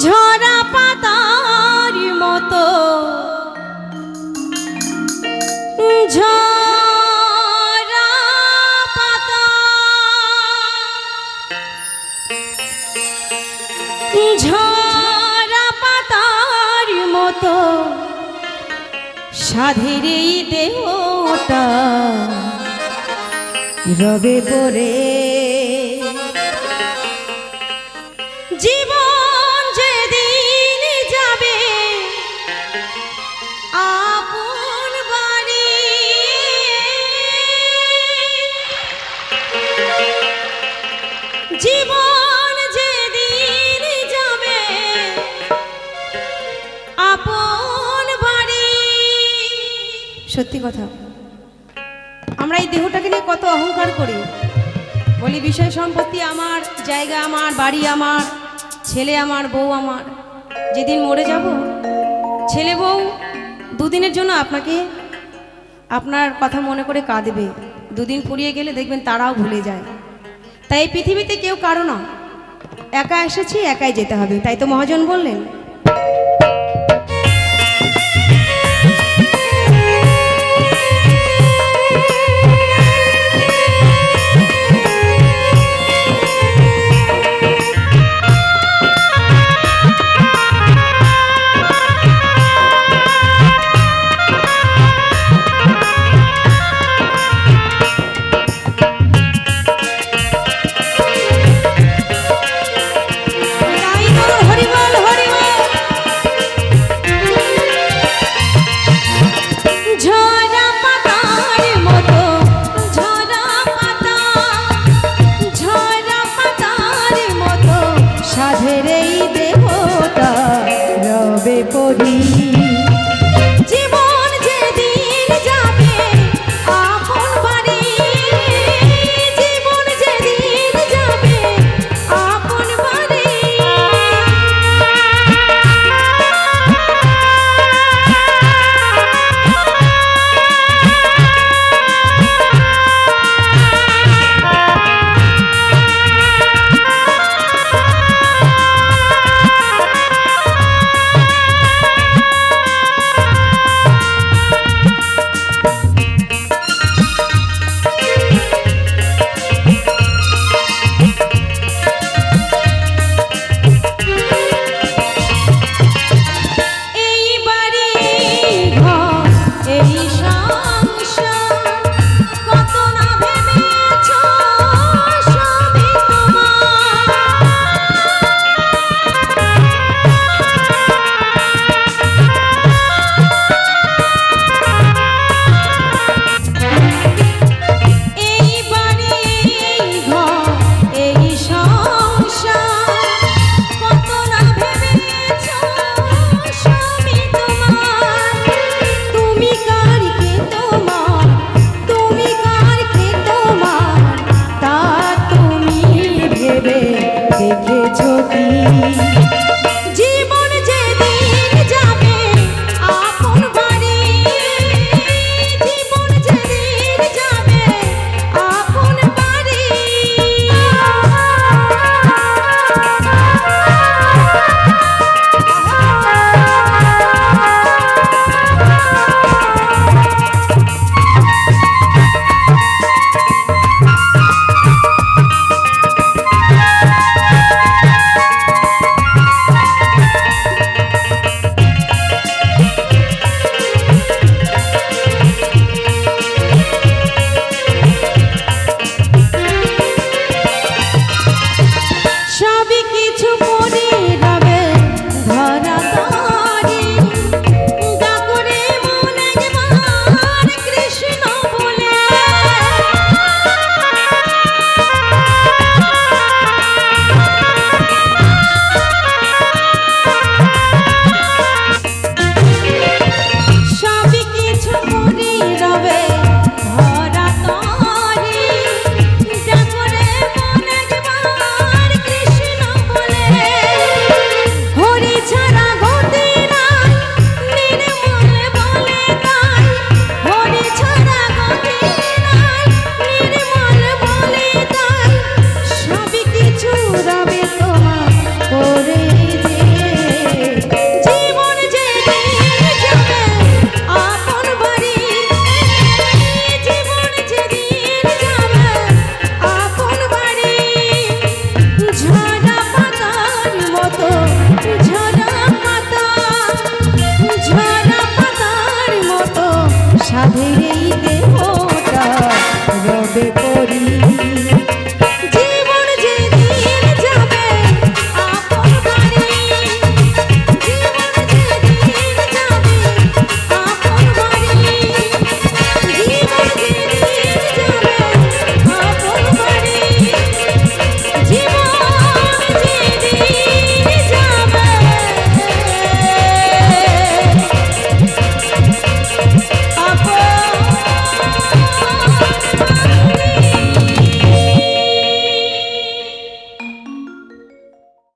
ঝরা পাতার মতো। ঝরা পাতা পাতার মতো। সাধের এই দেহটা রবে পরে সত্যি কথা। আমরা এই দেহটাকে নিয়ে কত অহংকার করি। বলি, বিষয় সম্পত্তি আমার, জায়গা আমার, বাড়ি আমার, ছেলে আমার, বউ আমার। যেদিন মরে যাব, ছেলে বউ দুদিনের জন্য আপনাকে আপনার কথা মনে করে কাঁদবে। দুদিন ফুরিয়ে গেলে দেখবেন তারাও ভুলে যায়। তাই পৃথিবীতে কেউ কারও না একা এসেছি, একাই যেতে হবে। তাই তো মহাজন বললেন